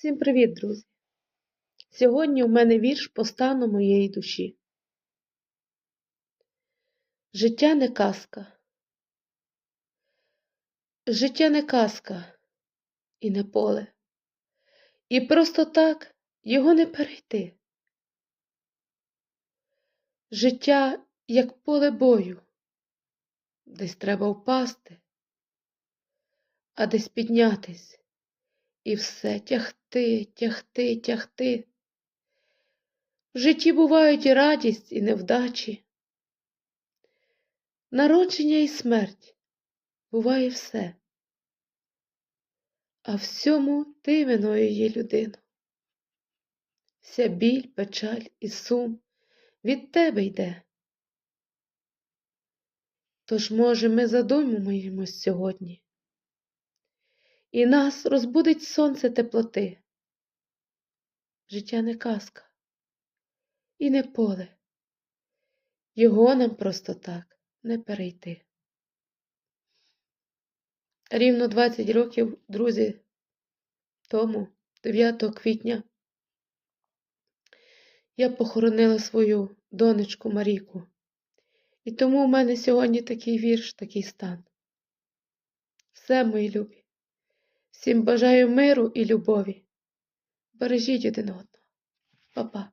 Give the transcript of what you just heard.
Всім привіт, друзі! Сьогодні у мене вірш по стану моєї душі. Життя не казка. Життя не казка і не поле. І просто так його не перейти. Життя як поле бою, десь треба впасти, а десь піднятись. І все тягти, тягти, тягти. В житті бувають і радість, і невдачі. Народження і смерть буває все. А всьому ти виною є людину. Вся біль, печаль і сум від тебе йде. Тож, може, ми задумаємось сьогодні і нас розбудить сонце теплоти. Життя не казка і не поле, його нам просто так не перейти. Рівно 20 років, друзі, тому, 9 квітня, я похоронила свою донечку Маріку. І тому в мене сьогодні такий вірш, такий стан. Все, мої любі. Всім бажаю миру і любові. Бережіть один одного. Па-па.